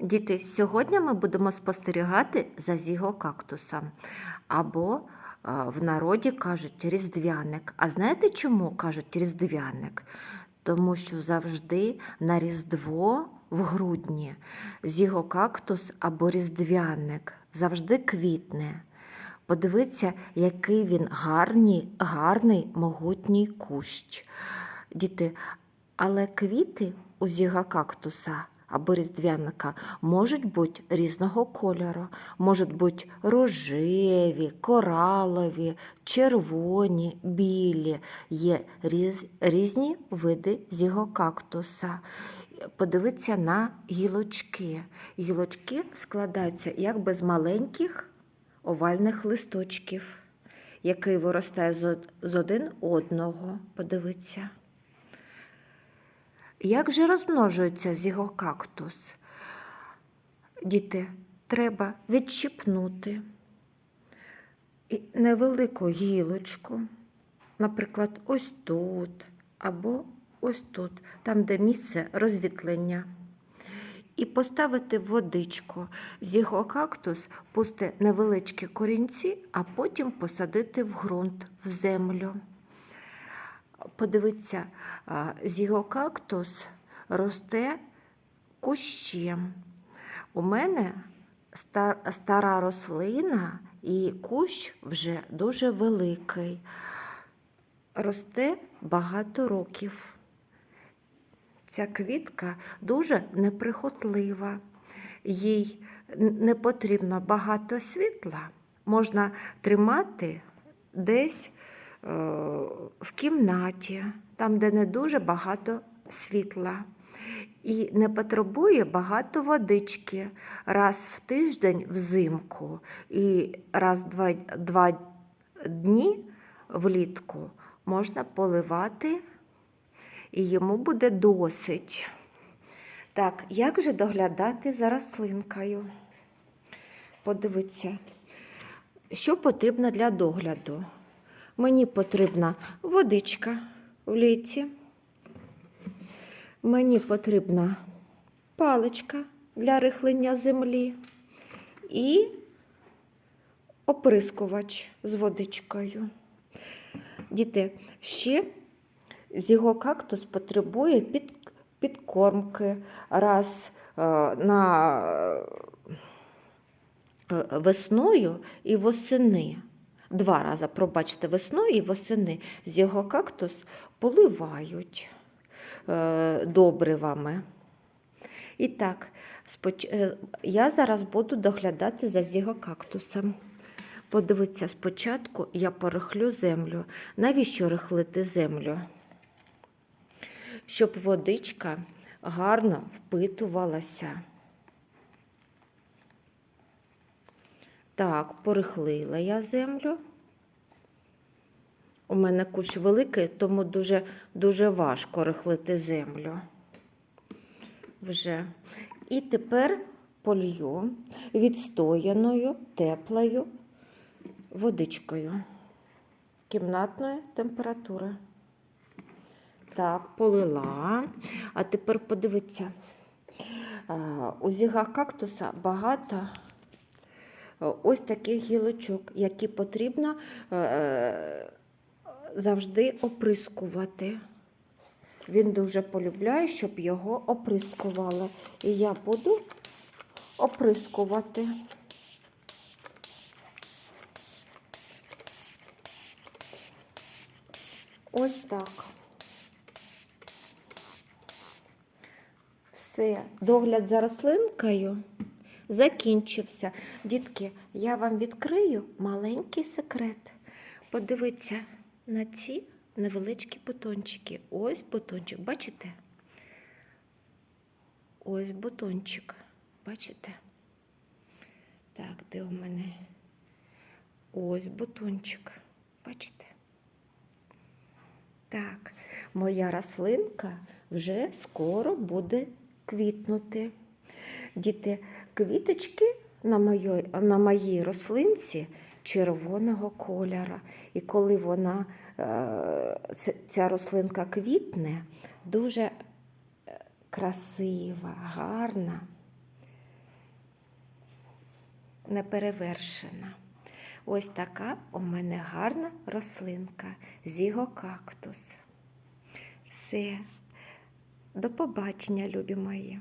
Діти, сьогодні ми будемо спостерігати за зігокактусом. Або в народі кажуть різдвяник. А знаєте чому кажуть різдвяник? Тому що завжди на Різдво в грудні зігокактус або різдвяник завжди квітне. Подивіться, який він гарний, гарний могутній кущ. Діти, але квіти у зігокактуса або різдвяника можуть бути різного кольору, можуть бути рожеві, коралові, червоні, білі. Є різ, різні види зігокактуса. Подивіться на гілочки. Гілочки складаються якби з маленьких овальних листочків, який виростає з один одного. Подивіться. Як же розмножується зігокактус? Діти, треба відщипнути і невелику гілочку, наприклад, ось тут або ось тут, там, де місце розвітлення. І поставити водичку. Зігокактус пусти невеличкі корінці, а потім посадити в ґрунт, в землю. Подивіться, а, зігокактус росте кущем. У мене ста- стара рослина і кущ вже дуже великий. Росте багато років. Ця квітка дуже неприхотлива. Їй не потрібно багато світла. Можна тримати десь в кімнаті, там, де не дуже багато світла. І не потребує багато водички раз в тиждень взимку і раз два, два дні влітку можна поливати, і йому буде досить. Так, як же доглядати за рослинкою? Подивіться, що потрібно для догляду. Мені потрібна водичка в літі. Мені потрібна паличка для рихлення землі і оприскувач з водичкою. Діти, ще зігокактус потребує під, підкормки раз е, на е, весною і восени. Два рази, пробачте, весною і восени зігокактус поливають е, добривами. І так, споч... е, я зараз буду доглядати за зігокактусом. Подивіться, спочатку я порихлю землю. Навіщо рихлити землю? Щоб водичка гарно впитувалася. Так, порихлила я землю. У мене кущ великий, тому дуже, дуже важко рихлити землю. Вже. І тепер полью відстояною, теплою водичкою кімнатної температури. Так, полила. А тепер подивіться, у зіга кактуса багато ось таких гілочок, які потрібно е, завжди оприскувати. Він дуже полюбляє, щоб його оприскували. І я буду оприскувати. Ось так. Все, догляд за рослинкою закінчився. Дітки, я вам відкрию маленький секрет. Подивіться на ці невеличкі бутончики. Ось бутончик, бачите? Ось бутончик. Бачите? Так, де у мене? Ось бутончик. Бачите? Так, моя рослинка вже скоро буде квітнути. Діти, квіточки на моїй, на моїй рослинці червоного кольора. І коли вона, е, ця- рослинка квітне, дуже е, красива, гарна. неперевершена. Ось така у мене гарна рослинка, зігокактус. Все. До побачення, любі мої.